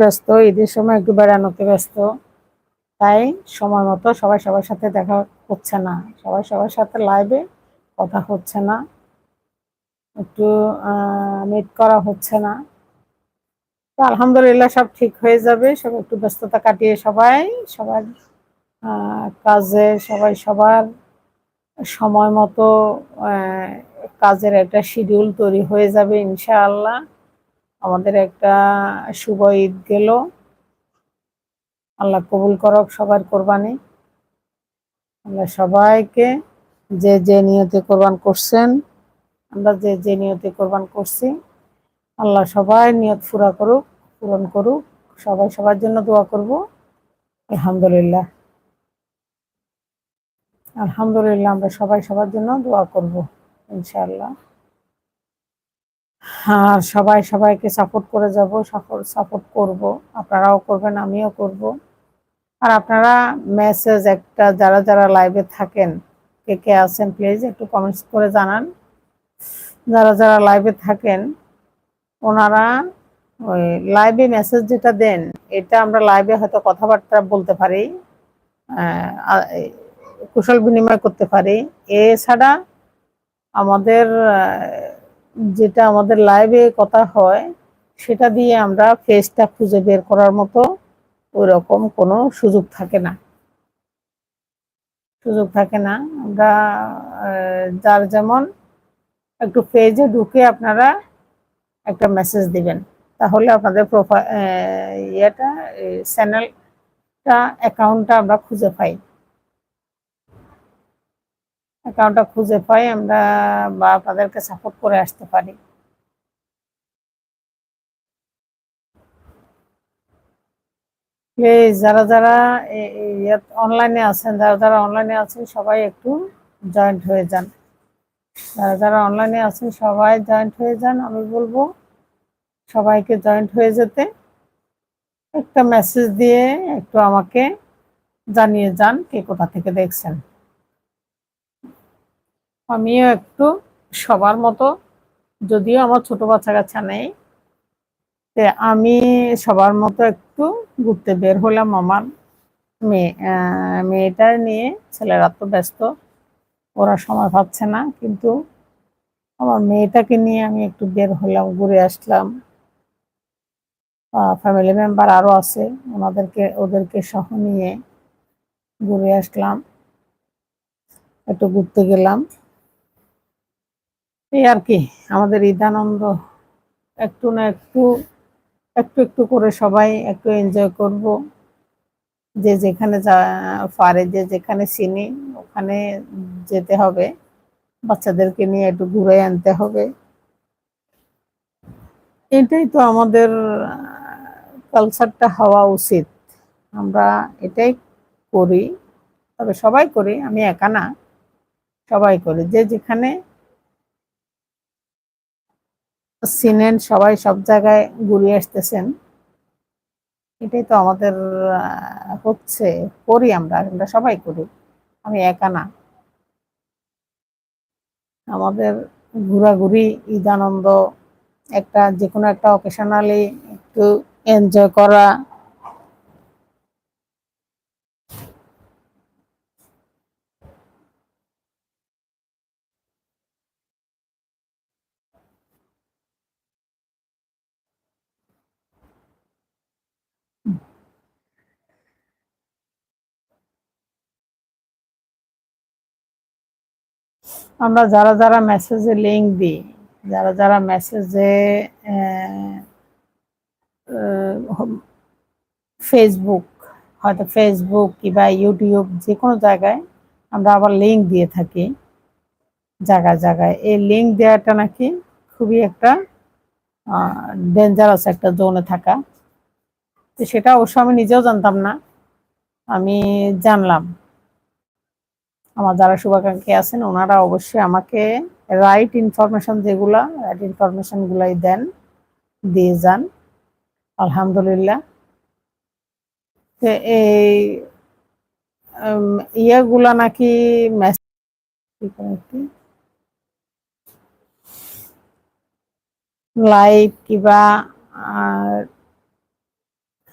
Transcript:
ব্যস্ত, ঈদের সময় একটু বেড়ানোতে ব্যস্ত। তাই সময় মতো সবাই সবার সাথে দেখা হচ্ছে না। সবাই সবার সাথে লাইভে কথা হচ্ছে না। একটু মিট করা হচ্ছে না। তো আলহামদুলিল্লাহ সব ঠিক হয়ে যাবে। সব একটু ব্যস্ততা কাটিয়ে সবাই, সবার কাজে সবাই সবার সময় মতো কাজের একটা শিডিউল তৈরি হয়ে যাবে ইনশাআল্লাহ। আমাদের একটা শুভ ঈদ গেল। আল্লাহ কবুল করক সবার কোরবানি। আল্লাহ সবাইকে যে যে নিয়তে কোরবান করছেন, আমরা যে যে নিয়তে কোরবান করছি, আল্লাহ সবাই নিয়ত ফুরা করুক, পূরণ করুক। সবাই সবার জন্য দোয়া করব। আলহামদুলিল্লাহ। আলহামদুলিল্লাহ আমরা সবাই সবার জন্য দোয়া করব, ইনশাআল্লাহ। আর সবাই সবাইকে সাপোর্ট করে যাব সাপোর্ট সাপোর্ট করব। আপনারাও করবেন, আমিও করব। আর আপনারা মেসেজ একটা, যারা যারা লাইভে থাকেন, কে কে আছেন প্লিজ একটু কমেন্টস করে জানান। যারা যারা লাইভে থাকেন, ওনারা ওই লাইভে মেসেজ যেটা দেন, এটা আমরা লাইভে হয়তো কথাবার্তা বলতে পারি কুশল বিনিময় করতে পারি। এছাড়া আমাদের যেটা আমাদের লাইভে কথা হয়, সেটা দিয়ে আমরা ফেসটা খুঁজে বের করার মতো ওই রকম কোনো সুযোগ থাকে না। সুযোগ থাকে না। আমরা যার যেমন একটু পেজে ঢুকে আপনারা একটা মেসেজ দিবেন। তাহলে আপনাদের প্রোফাইল ইয়েটা চ্যানেলটা অ্যাকাউন্টটা আমরা খুঁজে পাই। অ্যাকাউন্টটা খুঁজে পাই, আমরা বা আপনাদেরকে সাপোর্ট করে আসতে পারি। প্লিজ যারা যারা অনলাইনে আছেন, যারা যারা অনলাইনে আছেন, সবাই একটু জয়েন্ট হয়ে যান। যারা যারা অনলাইনে আছেন, সবাই জয়েন্ট হয়ে যান, আমি বলব সবাইকে জয়েন্ট হয়ে যেতে। একটা মেসেজ দিয়ে একটু আমাকে জানিয়ে যান কে কোথা থেকে দেখছেন। আমিও একটু সবার মতো, যদিও আমার ছোট বাচ্চা কাচ্চা নেই আমি সবার মতো একটু ঘুরতে বের হলাম আমার মেয়ে মেয়েটার নিয়ে। ছেলেরা তো ব্যস্ত, ওরা সময় পাচ্ছে না, কিন্তু আমার মেয়েটাকে নিয়ে আমি একটু বের হলাম, ঘুরে আসলাম। ফ্যামিলি মেম্বার আরও আছে, ওনাদেরকে, ওদেরকে সহ নিয়ে ঘুরে আসলাম, একটু ঘুরতে গেলাম। এই আর কি, আমাদের ঈদানন্দ একটু না একটু একটু একটু করে সবাই একটু এনজয় করব। যে যেখানে যা পারে, যে যেখানে চিনি, ওখানে যেতে হবে। বাচ্চাদেরকে নিয়ে একটু ঘুরে আনতে হবে। এটাই তো আমাদের কালচারটা হওয়া উচিত। আমরা এটাই করি, তবে সবাই করি, আমি একা না, সবাই করি। যে যেখানে সিনেন সবাই সব জায়গায় ঘুরিয়ে আসতেছেন। এটাই তো আমাদের হচ্ছে করি আমরা আমরা সবাই করি, আমি একা না। আমাদের ঘোরাঘুরি, ঈদ, আনন্দ, একটা যে কোনো একটা অকেশনালি একটু এনজয় করা আমরা যারা যারা মেসেজে লিঙ্ক দিই, যারা যারা মেসেজে ফেসবুক হয়তো ফেসবুক কিংবা ইউটিউব যে কোনো জায়গায় আমরা আবার লিঙ্ক দিয়ে থাকি, জায়গায় জায়গায়। এই লিঙ্ক দেওয়াটা নাকি খুবই একটা ডেঞ্জারাস একটা জোনে থাকা। তো সেটা অবশ্য আমি নিজেও জানতাম না, আমি জানলাম। আমার যারা শুভাকাঙ্ক্ষী আছেন, ওনারা অবশ্যই আমাকে রাইট ইনফরমেশন যেগুলা রাইট ইনফরমেশনগুলাই দেন, দিয়ে যান। আলহামদুলিল্লাহ। এই ইয়েগুলা নাকি লাইভ কিবা